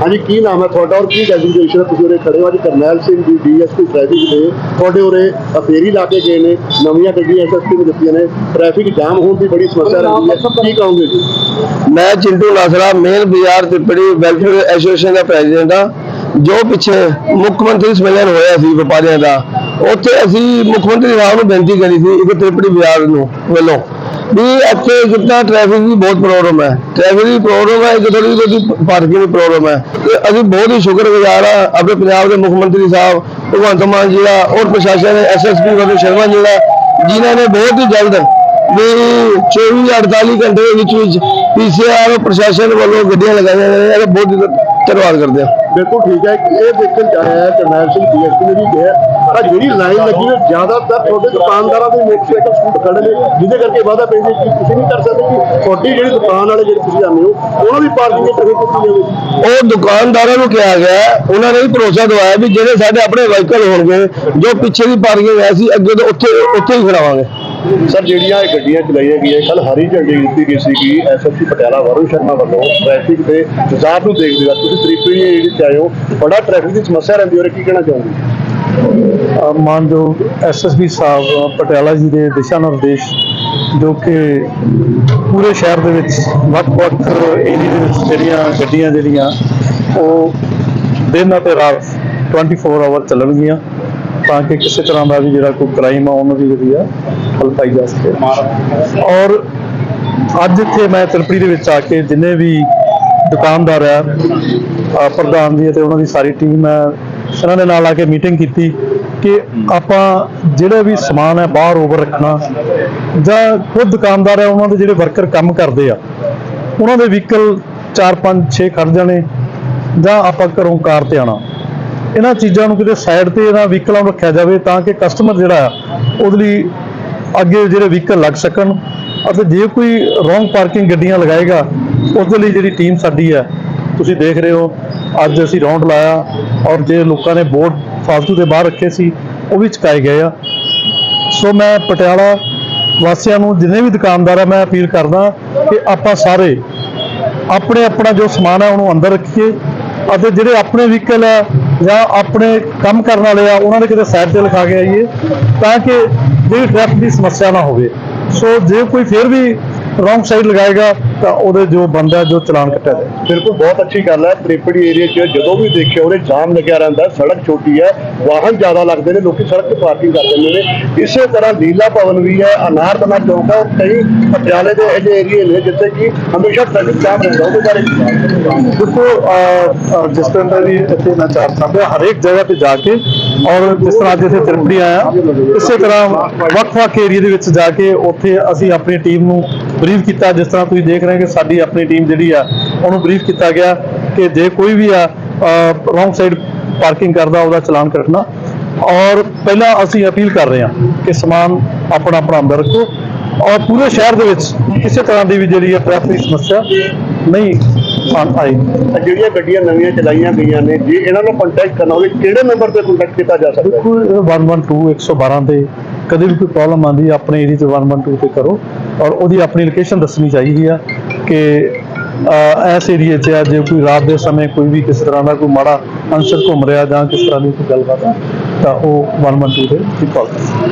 ਹਾਂਜੀ ਕੀ ਨਾਮ ਹੈ ਤੁਹਾਡਾ ਔਰ ਕੀ ਡੈਜ਼ਿਗਨੇਸ਼ਨ ਹੈ? ਤੁਸੀਂ ਉਰੇ ਖੜੇ ਹੋ ਅੱਜ ਕਰਨੈਲ ਸਿੰਘ ਜੀ ਡੀਐਸਪੀ ਟ੍ਰੈਫਿਕ ਦੇ। ਤੁਹਾਡੇ ਉਰੇ ਫੇਰੀ ਲਾ ਕੇ ਗਏ ਨੇ ਨਵੀਆਂ ਗੱਡੀਆਂ ਐਸਐਸਪੀ ਨੇ ਦਿੱਤੀਆਂ ਨੇ। ਟ੍ਰੈਫਿਕ ਜਾਮ ਹੋਣ ਦੀ ਬੜੀ ਸਮੱਸਿਆ ਰਹਿੰਦੀ ਹੈ। ਕੀ ਕਹੋਗੇ ਜੀ? ਮੈਂ ਚਿੰਟੂ ਨਾਸਰਾ ਮੇਨ ਬਾਜ਼ਾਰ ਤਿੱਪੜੀ ਵੈਲਫੇਅਰ ਐਸੋਸੀਏਸ਼ਨ ਦਾ ਪ੍ਰੈਜ਼ੀਡੈਂਟ ਆ ਜੋ ਪਿੱਛੇ ਮੁੱਖ ਮੰਤਰੀ ਸੰਮੇਲਨ ਹੋਇਆ ਸੀ ਵਪਾਰੀਆਂ ਦਾ ਉੱਥੇ ਅਸੀਂ ਮੁੱਖ ਮੰਤਰੀ ਸਾਹਿਬ ਨੂੰ ਬੇਨਤੀ ਕਰੀ ਸੀ ਇੱਕ ਤਿੱਪੜੀ ਬਾਜ਼ਾਰ ਨੂੰ ਵੱਲੋਂ। ਵੀ ਇੱਥੇ ਜਿੱਦਾਂ ਟ੍ਰੈਫਿਕ ਦੀ ਬਹੁਤ ਪ੍ਰੋਬਲਮ ਹੈ। ਟ੍ਰੈਫਿਕ ਦੀ ਪ੍ਰੋਬਲਮ ਹੈ, ਇੱਕ ਥੋੜੀ ਜਿਹੀ ਪਾਰਕਿੰਗ ਦੀ ਪ੍ਰੋਬਲਮ ਹੈ। ਤੇ ਅਸੀਂ ਬਹੁਤ ਹੀ ਸ਼ੁਕਰਗੁਜ਼ਾਰ ਆ ਆਪਣੇ ਪੰਜਾਬ ਦੇ ਮੁੱਖ ਮੰਤਰੀ ਸਾਹਿਬ, ਭਗਵੰਤ ਮਾਨ ਜੀ ਦਾ ਔਰ ਪ੍ਰਸ਼ਾਸਨ ਐਸਐਸਪੀ ਵਜੋਂ ਸ਼ਰਮਾ ਜੀ ਦਾ, ਜਿਨ੍ਹਾਂ ਨੇ ਬਹੁਤ ਹੀ ਜਲਦ ਵੀ 24 48 ਘੰਟੇ ਦੇ ਵਿੱਚ ਵਿੱਚ ਪੀਸੀਆਰ ਪ੍ਰਸ਼ਾਸਨ ਵੱਲੋਂ ਗੱਡੀਆਂ ਲਗਾਈਆਂ ਗਈਆਂ ਬਹੁਤ ਹੀ ਧੰਨਵਾਦ ਕਰਦੇ ਹਾਂ। ਬਿਲਕੁਲ ਠੀਕ ਹੈ। ਇਹ ਦੇਖਣ ਚ ਆਇਆ ਹੈ, ਕਰਨੈਲ ਸਿੰਘ ਡੀਐਸਪੀ ਨੇ ਵੀ ਗਿਆ ਪਰ ਜਿਹੜੀ ਲਾਈਨ ਲੱਗੀ ਹੈ ਜ਼ਿਆਦਾਤਰ ਤੁਹਾਡੇ ਦੁਕਾਨਦਾਰਾਂ ਦੇ ਮੋਟਰਸਾਈਕਲ ਸਕੂਟ ਖੜੇ ਨੇ, ਜਿਹਦੇ ਕਰਕੇ ਵਾਧਾ ਪੈਂਦੀ ਕਿ ਤੁਸੀਂ ਨਹੀਂ ਕਰ ਸਕਦੇ ਕਿ ਤੁਹਾਡੀ ਜਿਹੜੀ ਦੁਕਾਨ ਵਾਲੇ ਜਿਹੜੇ ਤੁਸੀਂ ਆਉਂਦੇ ਹੋ, ਉਹਨਾਂ ਦੀ ਪਾਰਕਿੰਗ ਕਿੱਥੇ ਕੀਤੀ ਜਾਵੇ ਉਹ ਦੁਕਾਨਦਾਰਾਂ ਨੂੰ ਕਿਹਾ ਗਿਆ ਉਹਨਾਂ ਨੇ ਵੀ ਭਰੋਸਾ ਦਵਾਇਆ ਵੀ ਜਿਹੜੇ ਸਾਡੇ ਆਪਣੇ ਵਾਹੀਕਲ ਹੋਣਗੇ, ਜੋ ਪਿੱਛੇ ਦੀ ਪਾਰਕਿੰਗ ਹੈ ਸੀ ਅੱਗੇ ਤੋਂ ਉੱਥੇ ਉੱਥੇ ਹੀ ਖੜਾਵਾਂਗੇ। ਸਰ ਜਿਹੜੀਆਂ ਇਹ ਗੱਡੀਆਂ ਚਲਾਈਆਂ ਗਈਆਂ ਕੱਲ ਹਰੀ ਝੰਡੀ ਦਿੱਤੀ ਗਈ ਸੀ ਕਿ ਐਸਐਸਪੀ ਪਟਿਆਲਾ ਵਰੁਣ ਸ਼ਰਮਾ ਵੱਲੋਂ ਟ੍ਰੈਫਿਕ ਦੇ ਜਾਮ ਨੂੰ ਦੇਖਦੇ ਹੋਏ। ਤੁਸੀਂ ਤਰੀਪੀ ਜਿਹੜੀ ਚ ਆਏ ਬੜਾ ਟ੍ਰੈਫਿਕ ਦੀ ਸਮੱਸਿਆ ਰਹਿੰਦੀ ਔਰ ਕੀ ਕਹਿਣਾ ਚਾਹੋਗੇ? ਅ, ਮਾਨਯੋਗ ਐਸਐਸਪੀ ਸਾਹਿਬ ਪਟਿਆਲਾ ਜੀ ਦੇ ਦਿਸ਼ਾ ਨਿਰਦੇਸ਼ ਜੋ ਕਿ ਪੂਰੇ ਸ਼ਹਿਰ ਦੇ ਵਿੱਚ ਵੱਖ-ਵੱਖ ਏਰੀਆ ਦੇ ਵਿੱਚ ਜਿਹੜੀਆਂ ਗੱਡੀਆਂ ਜਿਹੜੀਆਂ ਉਹ ਦਿਨ ਅਤੇ ਰਾਤ 24 ਆਵਰ ਚੱਲਣਗੀਆਂ। ਤਾਂ ਕਿ ਕਿਸੇ ਤਰ੍ਹਾਂ ਦਾ ਵੀ ਜਿਹੜਾ ਕੋਈ ਕ੍ਰਾਈਮ ਆ, ਉਹਨਾਂ ਦੀ ਜਿਹੜੀ ਆ ਹੱਲ ਪਾਈ ਜਾ ਸਕੇ। ਔਰ ਅੱਜ ਇੱਥੇ ਮੈਂ ਤਿਰਪੜੀ ਦੇ ਵਿੱਚ ਆ ਕੇ ਜਿੰਨੇ ਵੀ ਦੁਕਾਨਦਾਰ ਆ ਪ੍ਰਧਾਨ ਜੀ ਅਤੇ ਉਹਨਾਂ ਦੀ ਸਾਰੀ ਟੀਮ ਹੈ ਇਹਨਾਂ ਦੇ ਨਾਲ ਆ ਕੇ ਮੀਟਿੰਗ ਕੀਤੀ ਕਿ ਆਪਾਂ ਜਿਹੜਾ ਵੀ ਸਮਾਨ ਹੈ ਬਾਹਰ ਓਵਰ ਰੱਖਣਾ, ਜਾਂ ਖੁਦ ਦੁਕਾਨਦਾਰ ਹੈ ਉਹਨਾਂ ਦੇ ਜਿਹੜੇ ਵਰਕਰ ਕੰਮ ਕਰਦੇ ਆ, ਉਹਨਾਂ ਦੇ ਵਹੀਕਲ 4 5 6 ਖੜ ਜਾਣੇ, ਜਾਂ ਆਪਾਂ ਘਰੋਂ ਕਾਰ ਤੇ ਆਣਾ ਇਹਨਾਂ ਚੀਜ਼ਾਂ ਨੂੰ ਕਿਤੇ ਸਾਈਡ ਤੇ ਇਹਨਾਂ ਵਹੀਕਲਾਂ ਨੂੰ ਰੱਖਿਆ ਜਾਵੇ ਤਾਂ ਕਿ ਕਸਟਮਰ ਜਿਹੜਾ ਆ, ਉਹਦੇ ਲਈ ਅੱਗੇ ਜਿਹੜੇ ਵਹੀਕਲ ਲੱਗ ਸਕਣ। ਅਤੇ ਜੇ ਕੋਈ ਰੋਂਗ ਪਾਰਕਿੰਗ ਗੱਡੀਆਂ ਲਗਾਏਗਾ, ਉਹਦੇ ਲਈ ਜਿਹੜੀ ਟੀਮ ਸਾਡੀ ਹੈ ਤੁਸੀਂ ਦੇਖ ਰਹੇ ਹੋ, ਅੱਜ ਅਸੀਂ ਰੌਂਡ ਲਾਇਆ ਔਰ ਜੇ ਲੋਕਾਂ ਨੇ ਬੋਰਡ ਫਾਲਤੂ ਦੇ ਬਾਹਰ ਰੱਖੇ ਸੀ, ਉਹ ਵੀ ਚੁਕਾਏ ਗਏ ਆ। ਸੋ ਮੈਂ ਪਟਿਆਲਾ ਵਾਸੀਆਂ ਨੂੰ, ਜਿੰਨੇ ਵੀ ਦੁਕਾਨਦਾਰ ਆ, ਮੈਂ ਅਪੀਲ ਕਰਦਾ ਕਿ ਆਪਾਂ ਸਾਰੇ ਆਪਣੇ ਆਪਣਾ ਜੋ ਸਮਾਨ ਹੈ ਉਹਨੂੰ ਅੰਦਰ ਰੱਖੀਏ। ਅਤੇ ਜਿਹੜੇ ਆਪਣੇ ਵਹੀਕਲ ਆ ਜਾਂ ਆਪਣੇ ਕੰਮ ਕਰਨ ਵਾਲੇ ਆ, ਉਹਨਾਂ ਦੇ ਕਿਤੇ ਸਾਈਡ ਤੇ ਲਿਖਾ ਕੇ ਆਈਏ ਤਾਂ ਕਿ ਜਿਹੜੀ ਟ੍ਰੈਫਿਕ ਦੀ ਸਮੱਸਿਆ ਨਾ ਹੋਵੇ। ਸੋ ਜੇ ਕੋਈ ਫਿਰ ਵੀ ਰੋਂਗ ਸਾਈਡ ਲਗਾਏਗਾ ਤਾਂ ਉਹਦੇ ਜੋ ਬੰਦਾ ਜੋ ਚਲਾਨ ਕੱਟਿਆ ਜਾਏ। ਬਿਲਕੁਲ ਬਹੁਤ ਅੱਛੀ ਗੱਲ ਹੈ। ਤ੍ਰਿਪੜੀ ਏਰੀਆ 'ਚ ਜਦੋਂ ਵੀ ਦੇਖਿਆ ਉਹਦੇ ਜਾਮ ਲੱਗਿਆ ਰਹਿੰਦਾ ਸੜਕ ਛੋਟੀ ਹੈ ਵਾਹਨ ਜ਼ਿਆਦਾ ਲੱਗਦੇ ਨੇ ਲੋਕੀ ਸੜਕ ਤੇ ਪਾਰਕਿੰਗ ਕਰ ਦਿੰਦੇ ਨੇ। ਇਸੇ ਤਰ੍ਹਾਂ ਲੀਲਾ ਭਵਨ ਵੀ ਹੈ ਅਨਾਰਦਨਾ ਚੌਕ ਹੈ ਕਈ ਪਟਿਆਲੇ ਦੇ ਇਹੋ ਏਰੀਏ ਨੇ ਜਿੱਥੇ ਕਿ ਹਮੇਸ਼ਾ ਟ੍ਰੈਫਿਕ ਜਾਮ ਰਹਿੰਦਾ ਉਹਦੇ ਬਾਰੇ? ਦੇਖੋ ਜਿਸ ਤਰ੍ਹਾਂ ਦਾ ਇੱਥੇ ਮੈਂ ਚਾਰ ਸਾਹਮਣੇ ਹਰੇਕ ਜਗ੍ਹਾ ਤੇ ਜਾ ਕੇ ਔਰ ਜਿਸ ਤਰ੍ਹਾਂ ਅੱਜ ਇੱਥੇ ਤਿਰਪੜੀ ਆਇਆ, ਇਸੇ ਤਰ੍ਹਾਂ ਵੱਖ-ਵੱਖ ਏਰੀਆ ਦੇ ਵਿੱਚ ਜਾ ਕੇ ਉੱਥੇ ਅਸੀਂ ਆਪਣੀ ਟੀਮ ਨੂੰ ਬਰੀਫ ਕੀਤਾ। ਜਿਸ ਤਰ੍ਹਾਂ ਤੁਸੀਂ ਦੇਖ ਰਹੇ ਕਿ ਸਾਡੀ ਆਪਣੀ ਟੀਮ ਜਿਹੜੀ ਆ, ਉਹਨੂੰ ਬਰੀਫ ਕੀਤਾ ਗਿਆ ਕਿ ਜੇ ਕੋਈ ਵੀ ਆ ਰੋਂਗ ਸਾਈਡ ਪਾਰਕਿੰਗ ਕਰਦਾ, ਉਹਦਾ ਚਲਾਨ ਕੱਟਣਾ। ਔਰ ਪਹਿਲਾਂ ਅਸੀਂ ਅਪੀਲ ਕਰ ਰਹੇ ਹਾਂ ਕਿ ਸਮਾਨ ਆਪਣਾ ਆਪਣਾ ਅੰਦਰ ਰੱਖੋ। ਔਰ ਪੂਰੇ ਸ਼ਹਿਰ ਦੇ ਵਿੱਚ ਕਿਸੇ ਤਰ੍ਹਾਂ ਦੀ ਵੀ ਜਿਹੜੀ ਹੈ ਟ੍ਰੈਫਿਕ ਦੀ ਸਮੱਸਿਆ ਨਹੀਂ ਆ- ਆਈ। ਤਾਂ ਜਿਹੜੀਆਂ ਗੱਡੀਆਂ ਨਵੀਆਂ ਚਲਾਈਆਂ ਗਈਆਂ ਨੇ ਜੇ ਇਹਨਾਂ ਨੂੰ ਕੰਟੈਕਟ ਕਰਨਾ ਹੋਵੇ ਕਿਹੜੇ ਨੰਬਰ ਤੇ ਕੰਟੈਕਟ ਕੀਤਾ ਜਾ ਸਕਦਾ ਹੈ? ਦੇਖੋ 112 112 ਤੇ ਕਦੇ ਵੀ ਕੋਈ ਪ੍ਰੋਬਲਮ ਆਉਂਦੀ ਹੈ ਆਪਣੇ ਏਰੀਆ 'ਚ 112 ਤੇ ਕਰੋ। ਔਰ ਉਹਦੀ ਆਪਣੀ ਲੋਕੇਸ਼ਨ ਦੱਸਣੀ ਚਾਹੀਦੀ ਆ ਕਿ ਅਹ, ਇਸ ਏਰੀਆ 'ਚ ਆ ਜੇ ਕੋਈ ਰਾਤ ਦੇ ਸਮੇਂ ਕੋਈ ਵੀ ਕਿਸੇ ਤਰ੍ਹਾਂ ਦਾ ਕੋਈ ਮਾੜਾ ਅੰਸਰ ਘੁੰਮ ਰਿਹਾ ਜਾਂ ਕਿਸ ਤਰ੍ਹਾਂ ਦੀ ਕੋਈ ਗੱਲਬਾਤ ਆ ਤਾਂ ਉਹ 112 ਤੇ ਕਾਲ ਕਰੋ।